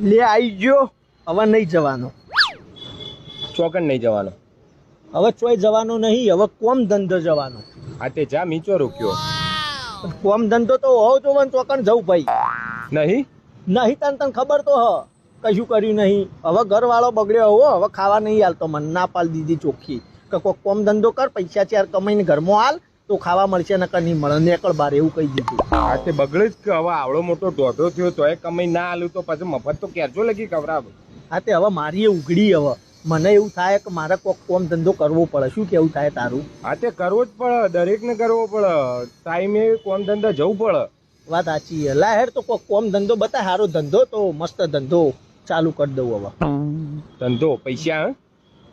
લે આવી ગયો. હવે નહીં જવાનો. ચોકન નહીં જવાનો. હવે ચોય જવાનો નહીં હવે કોમ ધંધો જવાનો. આ તે જા મીચો રોક્યો. કોમ ધંધો તો હોવ તો વન ચોકન જવું ભાઈ. નહીં? નહીં તને તને ખબર તો હ. કશું કર્યું નહીં. હવે ઘરવાળો બગડ્યો હો હવે ખાવા નહીં હાલતો મને ના પાલ દીધી ચોખ્ખી. કે કોક કોમ ધંધો કર પૈસા ચાર કમાઈને ઘરમાં હાલ તો ખાવા મળશે નકર નહીં મળે. નેકળ બાર એવું કહી દીધું. આ તે બગડે જ કે હવે આવડો મોટો ઢોઢો થયો તોય કમાઈ ના આલું તો પછી મફત તો ક્યારજો લગી ખવડાવ હા તે હવે મારી એ ઉઘડી હવે. મને એવું થાય કે મારે કોક કોમ ધંધો કરવો પડે. શું કેવું થાય તારું? હા તે કરવો જ પડે દરેકને કરવો પડે. ટાઈમે કોમ ધંધા જવું પડે. વાત સાચી છે. લા હેર તો કોક કોમ ધંધો બતા સારો ધંધો તો મસ્ત ધંધો ચાલુ કરી દઉં હવે. ધંધો પૈસા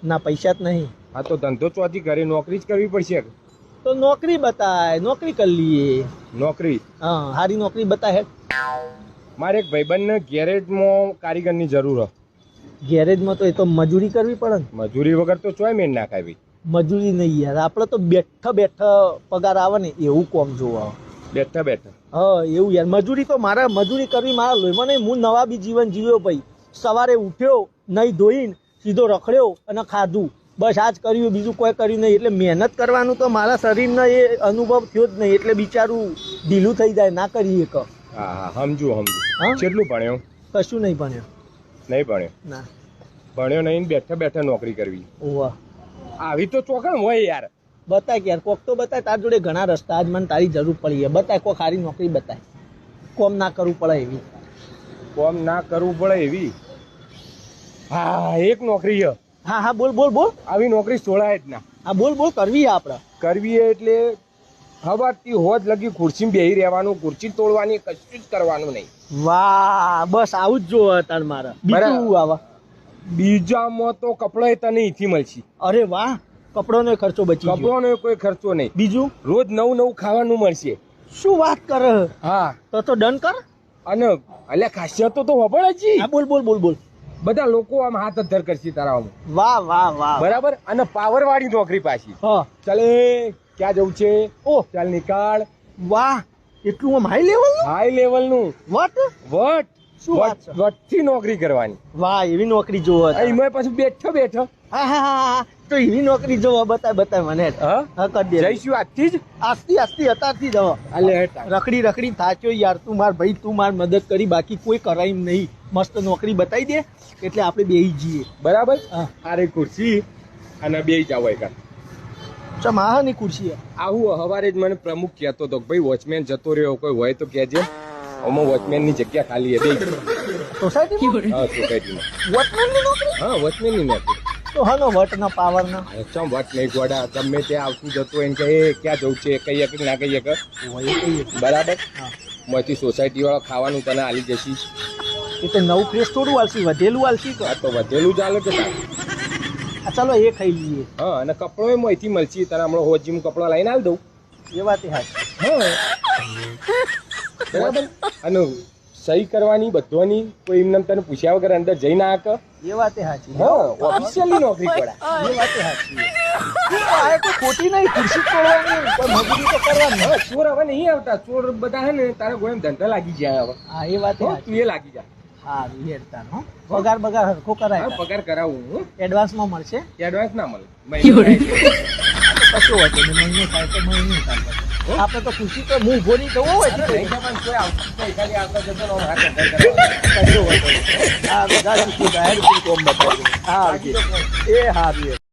ના પૈસા જ નહીં. આ તો ધંધો ચોથી ઘરે નોકરી જ કરવી પડશે. તો નોકરી બતાય નોકરી કરી લઈએ. નોકરી? હા સારી નોકરી બતાય. હે મારે એક ભાઈબંધને ગેરેજમાં કારીગરની જરૂર ગેરેજમાં તો એ તો મજૂરી કરવી પડે ને. મજૂરી વગર તો ચોય મેળ ના ખાવી. મજૂરી નહીં યાર આપણે તો બેઠા બેઠા પગાર આવે ને એવું કોમ જોવા બેઠા બેઠા. હા એવું યાર મજૂરી તો મારે મજૂરી કરવી મારા લોહીમાં નહીં. હું નવા બી જીવન જીવ્યો ભાઈ. સવારે ઉઠ્યો નહીં ધોઈને સીધો રખડ્યો અને ખાધું. બસ આ જ કર્યું બીજું કોઈ કર્યું નહીં. એટલે મહેનત કરવાનું તો મારા શરીરનો એ અનુભવ થયો જ નહીં. એટલે બિચારું ઢીલું થઈ જાય. ના કરીએ ક હા હા સમજુ સમજુ. હા? કેટલું ભણ્યો? કશું નહીં ભણ્યો. નહીં ભણ્યો? ના. ભણ્યો નહીં ને બેઠા બેઠા નોકરી કરવી. ઓવા આવી તો ચોકણ હોય યાર. બતાય કે યાર કોક તો બતાય તાર જોડે ઘણા રસ્તા. આજ મને તારી જરૂર પડી છે. બતાય કોક સારી નોકરી બતાય. કોમ ના કરવું પડે એવી. કોમ ના કરવું પડે એવી? હા એક નોકરી છે હા હા બોલ બોલ બોલ. આવી નોકરી સોળાય જ ના. હા બોલ બોલ કરવી આપણે કરવી એટલે હવારથી હોજ લગી ખુરશી બેહી રહેવાનું ખુરશી તોડવાની કશું જ કરવાનું નહીં. વાહ બસ આવું જ જોવો તાર મારે. બીજું આવા? બીજામાં તો કપડો તને અહીંથી મળશે. અરે વાહ કપડોનો ખર્ચો બચી કપડોનો કોઈ ખર્ચો નહીં. બીજું? રોજ નવું નવું ખાવાનું મળશે. શું વાત કરે? હા. તો તો ડન કર. અને અલ્યા ખાસિયતો તો ખબર જ બોલ બોલ બોલ બોલ. બધા લોકો આમ હાથ અધ્ધર કરશે તારા વાહ વાહ વાહ. બરાબર? અને પાવર વાળી નોકરી પાછી. હા. ચાલે ક્યાં જવું છે? ઓહ ચાલ નિકાળ. વાહ એટલું આમ હાઈ લેવલ હાઈ લેવલનું. વટ વટ શું વાત છે? વટથી નોકરી કરવાની? વાહ એવી નોકરી જોવો એમાં પાછું બેઠો બેઠો. હા હા હા તો એવી નોકરી જોવો બતાય બતાય મને. હા? હા કરી દે. જઈશું આજથી જ? આસ્તી આસ્તી અત્યારથી જ અલે રખડી રખડી થાચ્યો યાર તું માર ભાઈ તું માર મદદ કરી બાકી કોઈ કરાય નહીં. મસ્ત નોકરી બતાવી દે એટલે આપણે બેહી જઈએ. બરાબર? આરે ખુરશી અને બે જાવ એકા ચમ આ ની ખુરશી આવું હવારે જ મને પ્રમુખ કહેતો હતો ભાઈ વોચમેન જતો રહ્યો કોઈ હોય તો કહેજે. અમો વોચમેનની જગ્યા ખાલી હતી સોસાયટી હા સોસાયટીમાં. વોચમેનની નોકરી? હા વોચમેનની નોકરી. તો હનો વટના પાવરના. ચમ વટ નહીં ગોડા ગમે તે આવતું જતું એને કે એ ક્યાં જવું છે? કઈ કે ના કઈ કે? હોય એ કહીએ. બરાબર? હા. માંથી સોસાયટી વાળા ખાવાનું તને આલી જશીશ એ તો નવું ફ્રેશ થોડું આલસી વધેલું આલસી તો. આ તો વધેલું ચાલે કે આ ચાલો એ ખાઈ લઈએ. હા અને કપડો એમ અહીંથી મળશે. તને હમણાં હોજીમ કપડા લઈને આલી દઉં. એ વાત. હા. બરાબર? અને સહી કરવાની બધોની કોઈ એમને તને પૂછ્યા વગર અંદર જઈ ના કે એ વાત સાચી હાચી. હા ઓફિશિયલી નોકરી પડા એ વાત તો ખોટી નહીં ખુરશી તોડવાની કોઈ મજૂરી તો કરવાની. હવે ચોર હવે નહીં આવતા. ચોર બધા હે ને તારા ગોયમ ધંધા લાગી જાય હવે. હા એ વાત. તું એ લાગી જા. હા હેડતા પગાર બગાર હરખો કરાય. પગાર કરાવું હું. એડવાન્સમાં મળશે? એડવાન્સ ના મળે. કશું હોતું નહીં મહિને થાય તો મહિને થાય. આપણે તો ખુશી તો હું ઊભો નહીં થવો હોય તો. હા બધા એ હારું